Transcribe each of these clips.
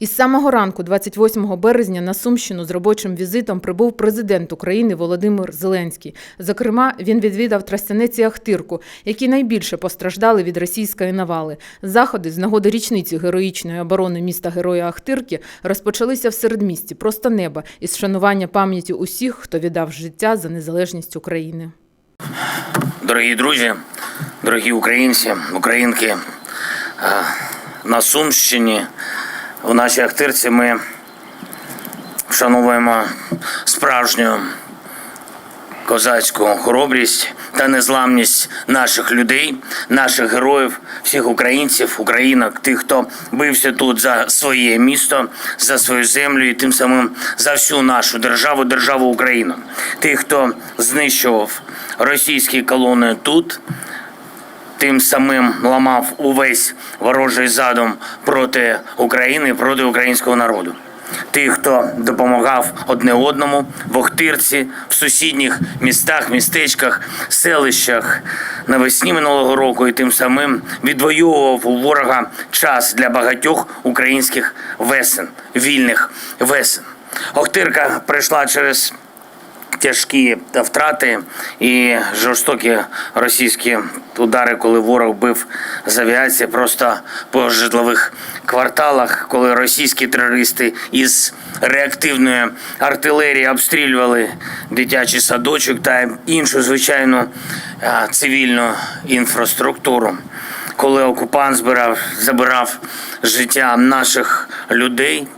Із самого ранку, 28 березня, на Сумщину з робочим візитом прибув президент України Володимир Зеленський. Зокрема, він відвідав Тростянець і Ахтирку, які найбільше постраждали від російської навали. Заходи з нагоди річниці героїчної оборони міста Героя Ахтирки розпочалися в середмісті просто неба із шанування пам'яті усіх, хто віддав життя за незалежність України. Дорогі друзі, дорогі українці, українки, е, на Сумщині, у нашій Ахтирці ми вшановуємо справжню козацьку хоробрість та незламність наших людей, наших героїв, всіх українців, українок, тих, хто бився тут за своє місто, за свою землю і тим самим за всю нашу державу, державу Україну. Тих, хто знищував російські колони тут, тим самим ламав увесь ворожий задум проти України, проти українського народу. Тих, хто допомагав одне одному в Охтирці, в сусідніх містах, містечках, селищах навесні минулого року, і тим самим відвоював у ворога час для багатьох українських весен, вільних весен. Охтирка прийшла через тяжкі втрати і жорстокі російські удари, коли ворог бив з авіації просто по житлових кварталах, коли російські терористи із реактивної артилерії обстрілювали дитячий садочок та іншу звичайну цивільну інфраструктуру. Коли окупант збирав, забирав життя наших людей,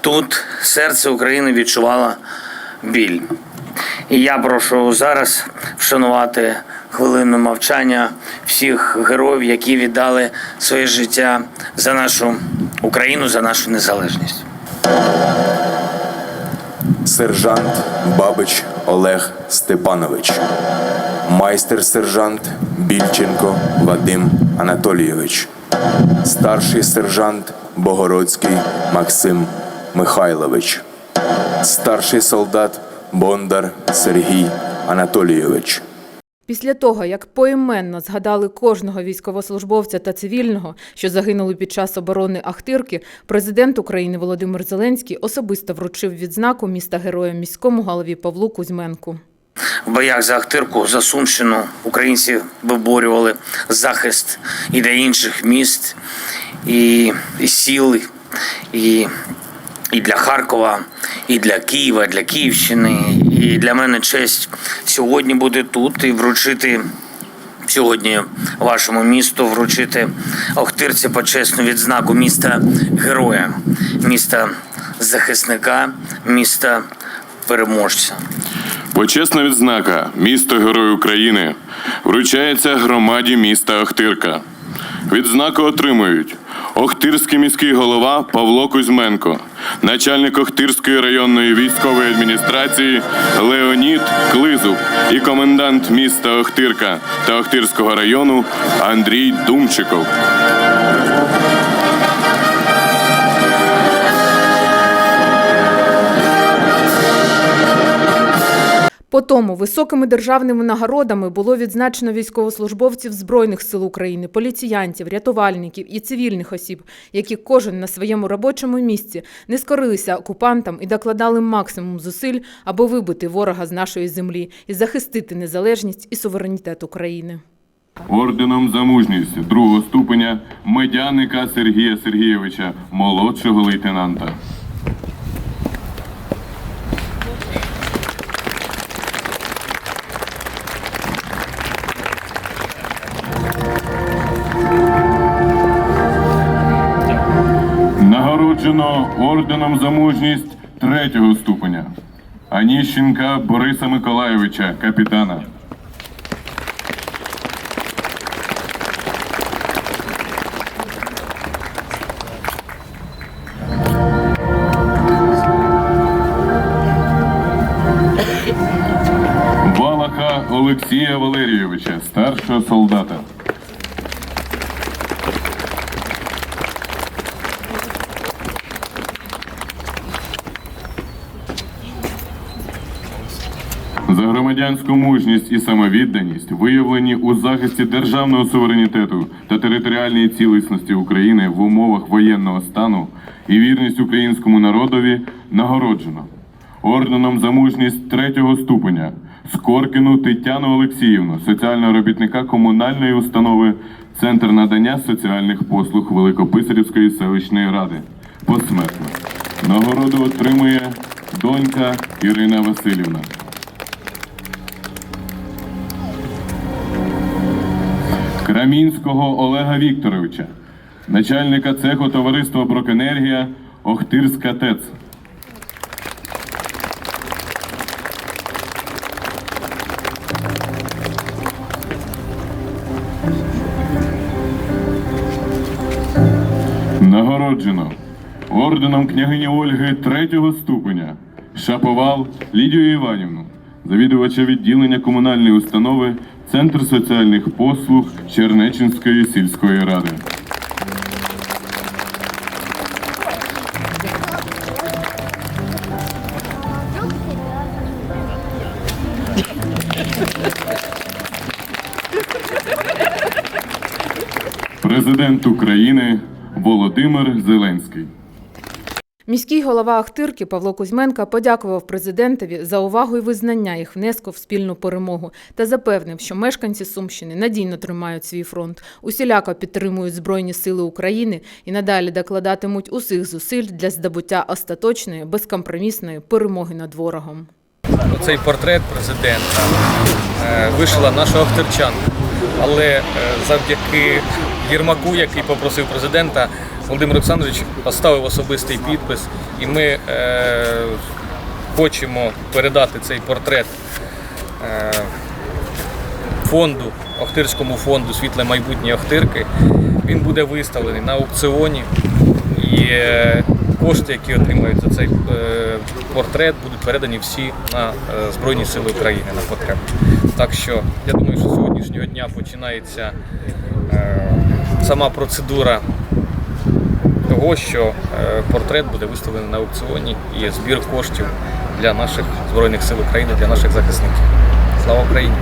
тут серце України відчувало біль. І я прошу зараз вшанувати хвилину мовчання всіх героїв, які віддали своє життя за нашу Україну, за нашу незалежність. Сержант Бабич Олег Степанович, майстер-сержант Більченко Вадим Анатолійович, старший сержант Богородський Максим Михайлович, старший солдат Бондар Сергій Анатолійович. Після того, як поіменно згадали кожного військовослужбовця та цивільного, що загинули під час оборони Ахтирки, президент України Володимир Зеленський особисто вручив відзнаку міста героя міському голові Павлу Кузьменку. В боях за Ахтирку, за Сумщину українці виборювали захист і для інших міст, і, і сіл, і, і для Харкова, і для Києва, для Київщини. І для мене честь сьогодні бути тут і вручити сьогодні вашому місту, вручити Охтирці почесну відзнаку міста героя, міста захисника, міста переможця. Почесна відзнака місто Герой України вручається громаді міста Охтирка. Відзнаку отримують Охтирський міський голова Павло Кузьменко, начальник Охтирської районної військової адміністрації Леонід Клизуб і комендант міста Охтирка та Охтирського району Андрій Думчиков. По тому високими державними нагородами було відзначено військовослужбовців Збройних сил України, поліціянтів, рятувальників і цивільних осіб, які кожен на своєму робочому місці не скорилися окупантам і докладали максимум зусиль, аби вибити ворога з нашої землі і захистити незалежність і суверенітет України. Орденом за мужність другого ступеня медяника Сергія Сергійовича, молодшого лейтенанта. Нагороджено орденом за мужність третього ступеня. Аніщенка Бориса Миколайовича, капітана. Олексія Валерійовича, старшого солдата. За громадянську мужність і самовідданість, виявлені у захисті державного суверенітету та територіальної цілісності України в умовах воєнного стану і вірність українському народові нагороджено орденом за мужність третього ступеня Скоркіну Тетяну Олексіївну, соціального робітника комунальної установи Центр надання соціальних послуг Великописарівської селищної ради. Посмертно. Нагороду отримує донька Ірина Васильівна. Крамінського Олега Вікторовича, начальника цеху товариства Брокенергія Охтирська ТЕЦ. Нагороджено орденом княгині Ольги третього ступеня Шаповал Лідію Іванівну, завідувача відділення комунальної установи Центр соціальних послуг Чернечинської сільської ради. Президент України Володимир Зеленський. Міський голова Ахтирки Павло Кузьменко подякував президентові за увагу і визнання їх внеску в спільну перемогу та запевнив, що мешканці Сумщини надійно тримають свій фронт, усіляко підтримують Збройні сили України і надалі докладатимуть усіх зусиль для здобуття остаточної безкомпромісної перемоги над ворогом. Цей портрет президента е, вишила наша охтерчанка. Але е, завдяки Єрмаку, який попросив президента, Володимир Олександрович поставив особистий підпис, і ми е, хочемо передати цей портрет е, фонду, Охтирському фонду Світле майбутнє Охтирки. Він буде виставлений на аукціоні. І е, кошти, які отримають за цей е, портрет, будуть передані всі на е, Збройні Сили України на потребу. Так що я думаю, що сьогоднішнього дня починається е, сама процедура того, що е, портрет буде виставлений на аукціоні і збір коштів для наших Збройних сил України, для наших захисників. Слава Україні!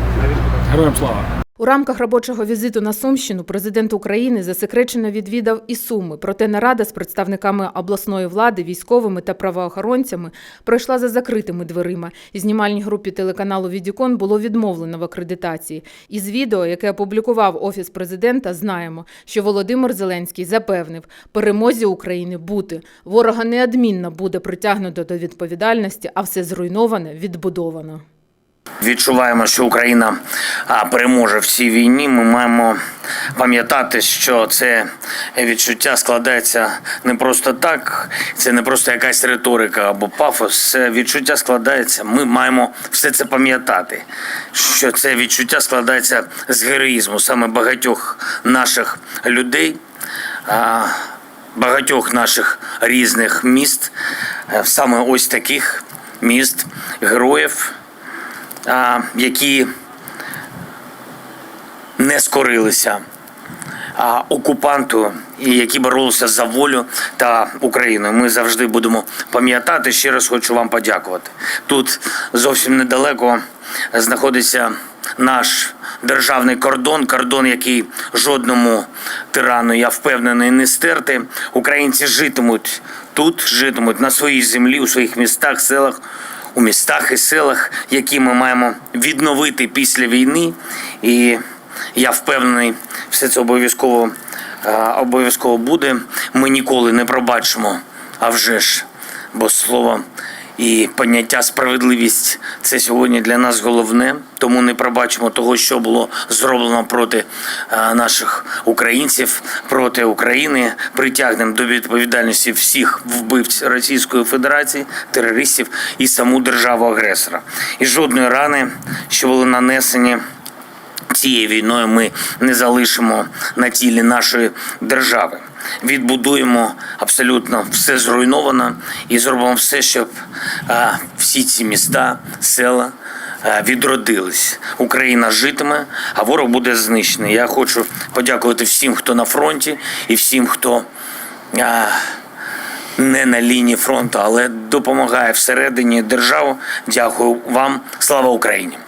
У рамках робочого візиту на Сумщину президент України засекречено відвідав і Суми. Проте нарада з представниками обласної влади, військовими та правоохоронцями пройшла за закритими дверима. І знімальній групі телеканалу Відікон було відмовлено в акредитації. Із відео, яке опублікував офіс президента, знаємо, що Володимир Зеленський запевнив, перемозі України бути. Ворога неодмінно буде притягнуто до відповідальності, а все зруйноване відбудовано. Відчуваємо, що Україна переможе в цій війні. Ми маємо пам'ятати, що це відчуття складається не просто так, це не просто якась риторика або пафос. Це відчуття складається. Ми маємо все це пам'ятати. Що це відчуття складається з героїзму саме багатьох наших людей. Багатьох наших різних міст, е, саме ось таких міст, героїв, які не скорилися а, окупанту і які боролися за волю та Україну. Ми завжди будемо пам'ятати. Ще раз хочу вам подякувати. Тут зовсім недалеко знаходиться наш державний кордон, кордон, який жодному тирану, я впевнений, не стерти. Українці житимуть тут, житимуть на своїй землі, у своїх містах, селах у містах і селах, які ми маємо відновити після війни. І я впевнений, все це обов'язково е, обов'язково буде. Ми ніколи не пробачимо, а вже ж, бо слово. І поняття справедливість це сьогодні для нас головне, тому не пробачимо того, що було зроблено проти е, наших українців, проти України. Притягнемо до відповідальності всіх вбивць Російської Федерації, терористів і саму державу агресора. І жодної рани, що були нанесені цією війною ми не залишимо на тілі нашої держави. Відбудуємо абсолютно все зруйновано і зробимо все, щоб всі ці міста, села відродились. Україна житиме, а ворог буде знищений. Я хочу подякувати всім, хто на фронті, і всім, хто. А, не на лінії фронту, але допомагає всередині держави. Дякую вам. Слава Україні!